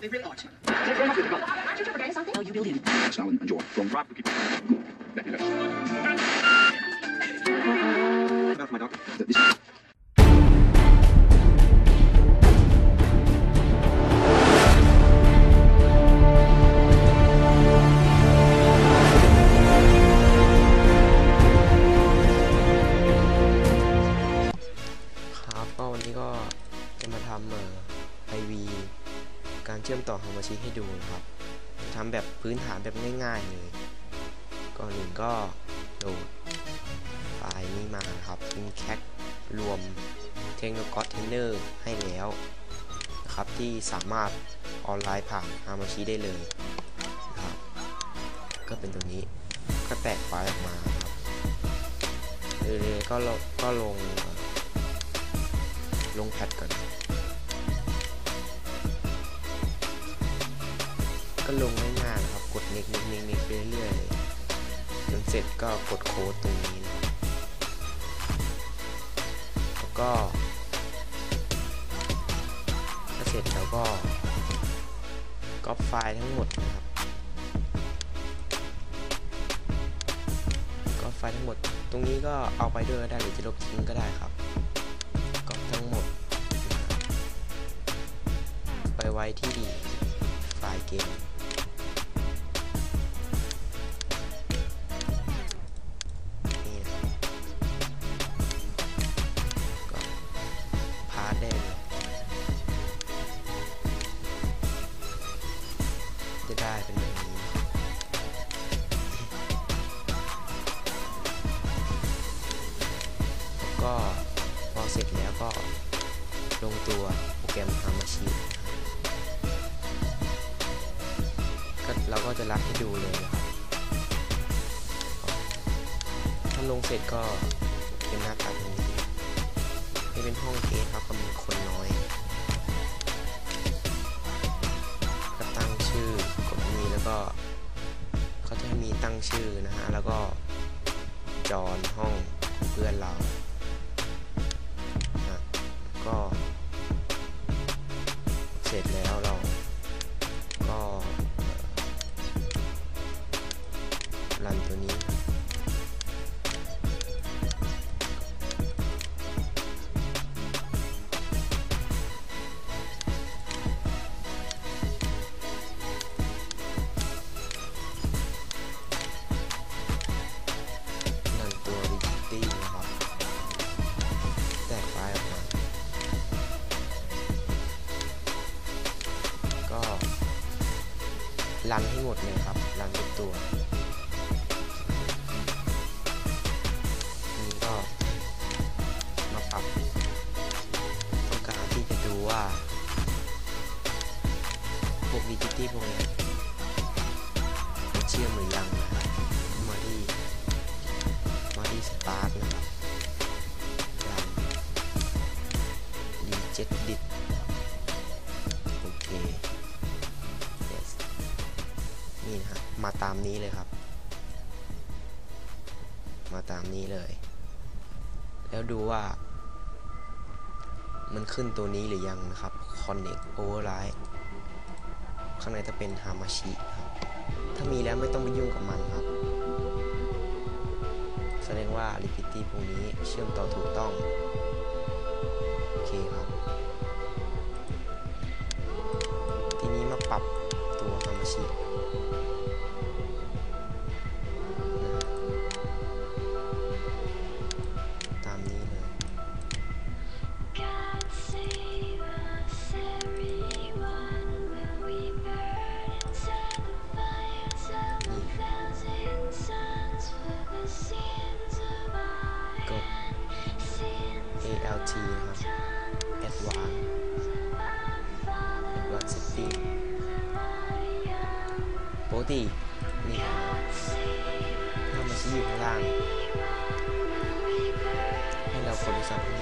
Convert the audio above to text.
They really are. Aren't you forgetting something? No, you build in. Stalin and George from Rob Cookie. Back in About my doctor. This ก็วันนี้ก็จะมาทำเอ่อไอวี การเชื่อมต่อฮามาชิให้ดูนะครับทำแบบพื้นฐานแบบง่ายๆเลยก่อนอื่นก็โหลดไฟล์นี้มาครับเป็นแคครวมเทคโนโลยีเทนเนอร์ให้แล้วนะครับที่สามารถออนไลน์ผ่านฮามาชิได้เลยนะครับก็เป็นตัวนี้ก็แตกไฟล์ออกมาครับเลยๆก็ลงก็ลงลงแพทก่อน ก็ลงง่ายๆนะครับ กดเน็กเน็กเน็กเน็กไปเรื่อยๆจนเสร็จก็กดโค้ดตรงนี้นะแล้วก็ถ้าเสร็จแล้วก็ก๊อปไฟล์ทั้งหมดนะครับก๊อปไฟล์ทั้งหมด ตรงนี้ก็เอาไปด้วยก็ได้หรือจะลบทิ้งก็ได้ครับก๊อปทั้งหมด ไปไว้ที่ไฟล์เกม พาสได้เลยจะได้เป็นแบบนี้ก็พอเสร็จแล้วก็ลงตัวโปรแกรมทำมาชีก็เราก็จะรัดให้ดูเลยนะครับถ้าลงเสร็จก็ นี่เป็นห้องเกสครับก็มีคนน้อยก็ตั้งชื่อกดนี้แล้วก็เขาจะมีตั้งชื่อนะฮะแล้วก็จอนห้องเพื่อนเรานะก็ รันให้หมดเลยครับ รันทุกตัวนี้ก็มาปรับต้องการที่จะดูว่าพวก Rigidity พวกนี้เชื่อมหรือยังนะครับมาที่มาที่สตาร์ทนะครับรันดีเจ็ดดิด นี่นะฮะมาตามนี้เลยครับ มาตามนี้เลย แล้วดูว่า มันขึ้นตัวนี้หรือยังนะครับ connect override ข้างในจะเป็นฮามาชิครับ ถ้ามีแล้วไม่ต้องไปยุ่งกับมันครับ แสดงว่า Liquidity พวกนี้เชื่อมต่อถูกต้อง โอเคครับ ทีนี้มาปรับตัวฮามาชิ กด sins ALT นะครับ Advanced Advanced Setting ปกตินี่ฮามาชิอยู่ข้างล่าง ให้เรากดที่สับขึ้น